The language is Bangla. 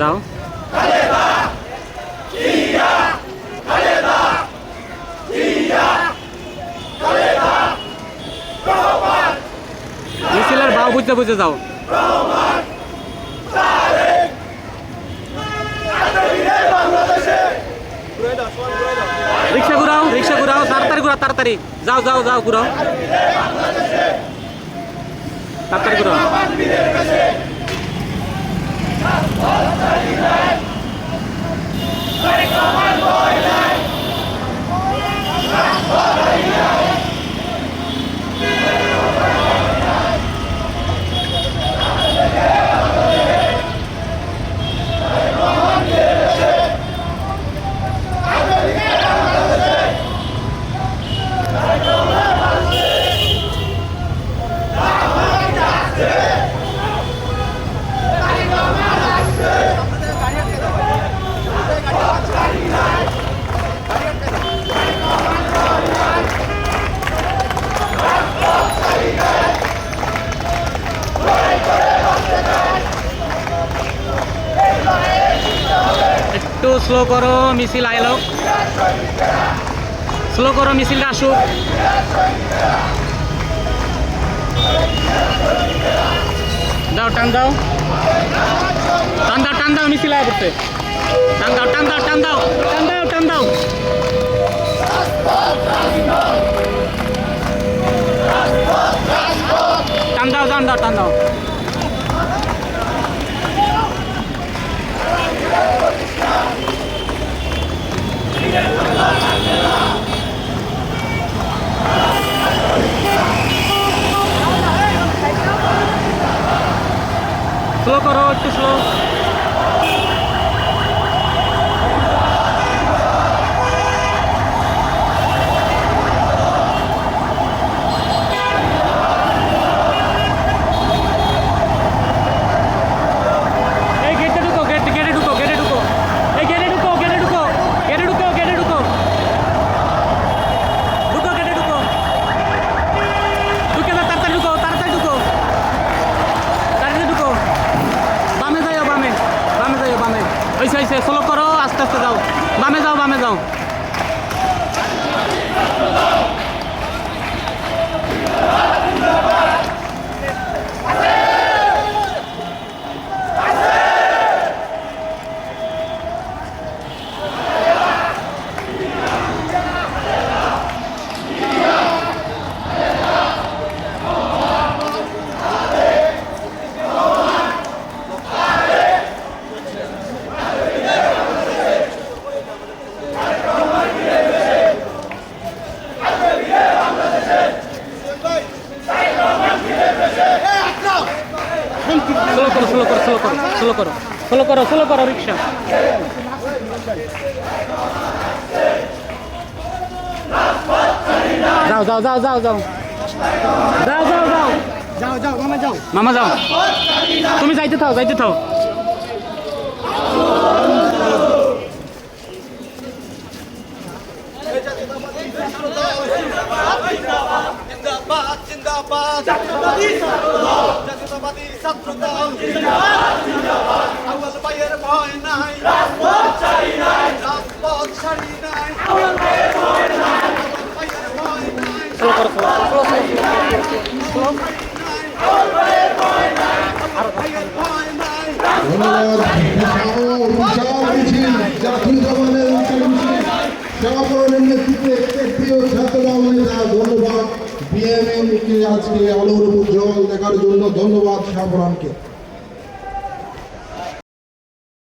যাও। মিছিলের ভাও বুঝতে বুঝতে যাও। রিক্সা ঘুরাও রিক্সা ঘুরাও, তাড়াতাড়ি ঘুরাও, তাড়াতাড়ি। যাও যাও যাও, ঘুরাও। তাড়াতাড়ি ঘুরাও। স্লো করো, মিছিল আইলো। স্লো করো, মিছিলটা আসুক। দাও, টান দাও। টান দাও টান দাও, মিছিল আয় করতে। টান দাও টান দাও টান দাও টান দাও টান দাও। টান দাও টান দাও টান দাও। স্লো করো একটু স্লো ওইসে স্লো করো আস্তে আস্তে যাও। বামে যাও বামে যাও। স্লো করো স্লো করো স্লো করো স্লো করো স্লো করো স্লো করো রিক্সা যাও যাও যাও যাও যাও যাও যাও যাও যাও যাও মামা যাও। মামা যাও। তুমি যাইতে থাও যাইতে থাও। জিন্দাবাদ জিন্দাবাদ জাতীয়তাবাদী ছাত্রদল জাতীয়তাবাদী ছাত্রদল। জিন্দাবাদ জিন্দাবাদ আউয়াল ভাইয়ের ভয় নাই। রাজপথ ছাড়ি নাই। রাজপথ ছাড়ি নাই আউয়াল ভাইয়ের ভয় নাই। আউয়াল ভাইয়ের ভয় নাই। স্লো করো স্লো স্লো আউয়াল ভাইয়ের ভয় নাই আউয়াল ভাইয়ের ভয় নাই বিশাল বিশাল মিছিল জাতীয়তাবাদের সেবাকরণের নেতৃত্বে প্রিয় ছাত্ররা ধন্যবাদ। বিএমএনকে আজকে আলোর উপর জল দেখার জন্য ধন্যবাদ শাহপুরানকে